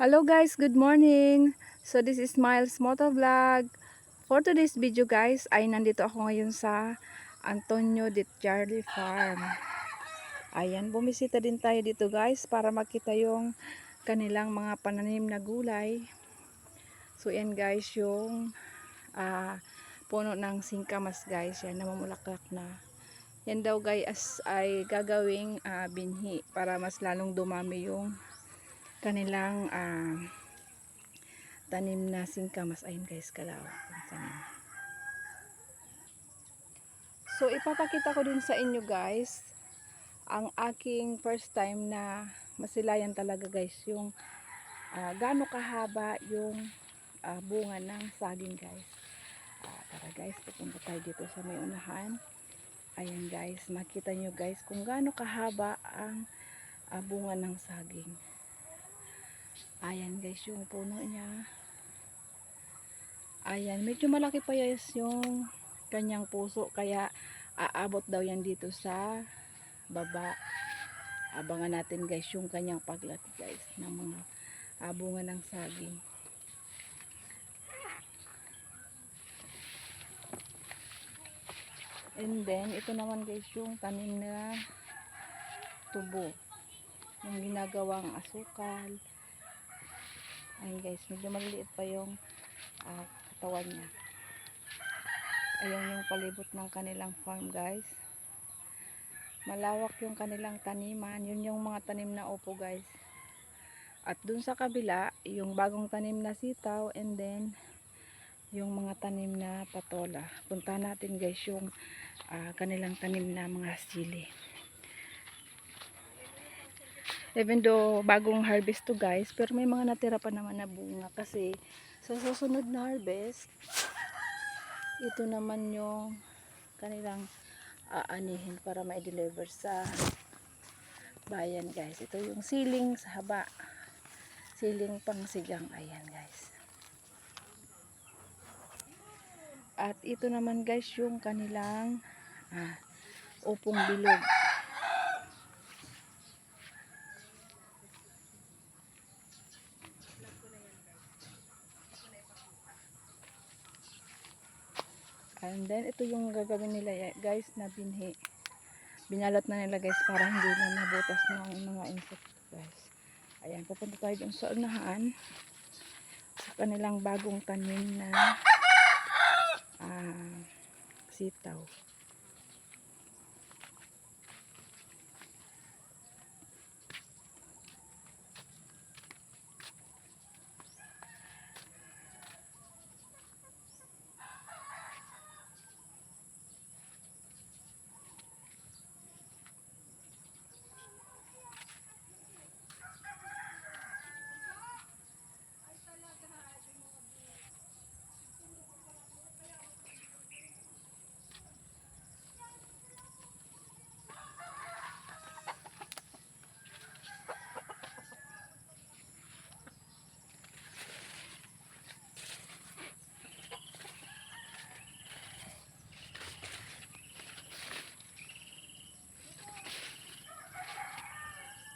Hello guys, good morning. So this is Miles Moto Vlog. For today's video guys, ay nandito ako ngayon sa Antonio de Charlie Farm. Ayan, bumisita din tayo dito guys para makita yung kanilang mga pananim na gulay. So yan guys, yung ah, puno ng singkamas guys, yan namumulaklak na. Yan daw guys ay gagawing ah, binhi para mas lalong dumami yung kanilang ah, tanim na singkamas. Ayun guys, yung tanim. So, ipapakita ko din sa inyo guys, ang aking first time na masilayan talaga guys, yung ah, gaano kahaba yung ah, bunga ng saging guys. Ah, tara guys, pupunta tayo dito sa may unahan. Ayan guys, makita nyo guys kung gaano kahaba ang ah, bunga ng saging. Ayan guys, yung puno niya. Ayan, medyo malaki pa yes yung kanyang puso. Kaya aabot daw yan dito sa baba. Abangan natin guys yung kanyang paglaki guys ng mga abungan ng saging. And then, ito naman guys yung tanim na tubo. Yung ginagawang asukal. Ayun guys, medyo maliliit pa yung ah, katawan niya. Ayan yung palibot ng kanilang farm guys. Malawak yung kanilang taniman. Yun yung mga tanim na upo guys. At dun sa kabila, yung bagong tanim na sitaw and then yung mga tanim na patola. Punta natin guys yung ah, kanilang tanim na mga sili. Even though bagong harvest to guys, pero may mga natira pa naman na bunga kasi sa susunod na harvest, ito naman yung kanilang aanihin para ma-deliver sa bayan guys. Ito yung siling sa haba. Siling pang sigang. Ayan guys. At ito naman guys yung kanilang ah, upong bilog. And then, ito yung gagawin nila ya- guys na binhi. Binalot na nila guys para hindi na nabutas ng mga insect guys. Ayan, pupunta tayo dun sa unahan. Sa kanilang bagong tanim na ah, sitaw.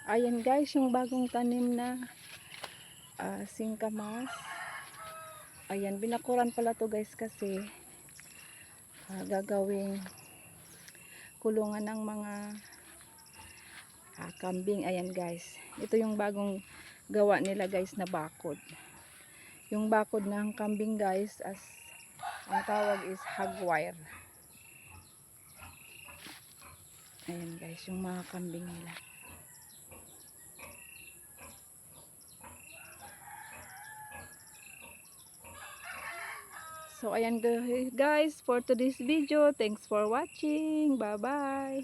Ayan guys, yung bagong tanim na ah, singkamas. Ayan, binakuran pala to guys kasi ah, gagawing kulungan ng mga ah, kambing. Ayan guys, ito yung bagong gawa nila guys na bakod. Yung bakod ng kambing guys as ang tawag is hagwire. Ayan guys, yung mga kambing nila. So, ayan guys for today's video. Thanks for watching. Bye-bye.